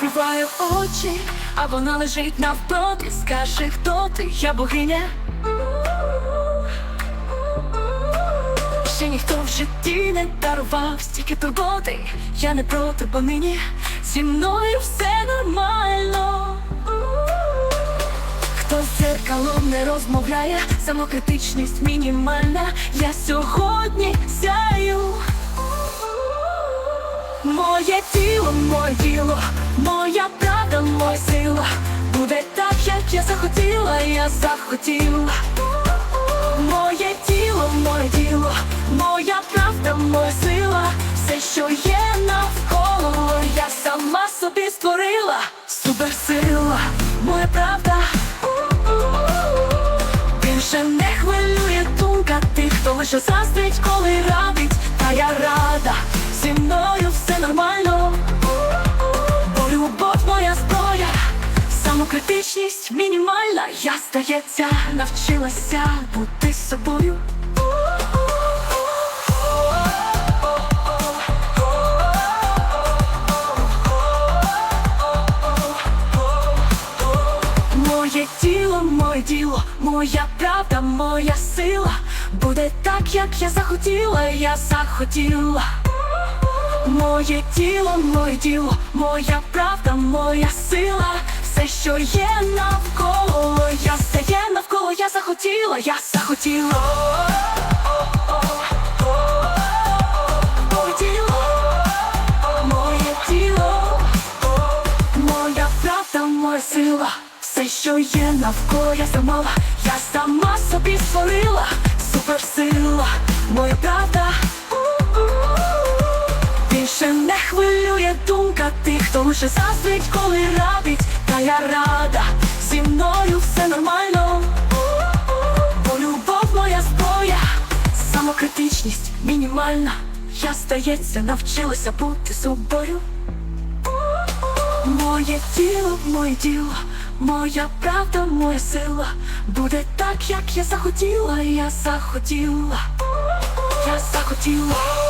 піднімаю очі, а вона лежить навпроти. Скажи, хто ти, я богиня. Ще ніхто в житті не дарував стільки турботи. Я не проти, бо нині зі мною все нормально. Хто з дзеркалом не розмовляє, самокритичність мінімальна. Я сьогодні сяю. Моє тіло, захотіла, я захотіла. Моє тіло, моє діло, моя правда, моя сила. Все, що є навколо, я сама собі створила. Суперсила, моя правда. Більше не хвилює думка тих, хто лише заздрить, коли радить, та я рада, самокритичність мінімальна, я здається, навчилася бути собою. Моє тіло, моє діло, моя правда, моя сила. Буде так, як я захотіла, я захотіла. Моє тіло, моє діло, моя правда, моя сила. Все, що є навколо, я все є навколо, я захотіла, я захотіла. Моя сила, все, що є навколо, я замала, я сама собі створила суперсила, моя правда. Більше не хвилює думка тих, хто лише заздрить, коли радить, та я рада, зі мною все нормально, бо любов моя зброя, самокритичність мінімальна. Я здається, навчилася бути собою. Моє тіло, моє діло, моя правда, моя сила. Буде так, як я захотіла, я захотіла, я захотіла.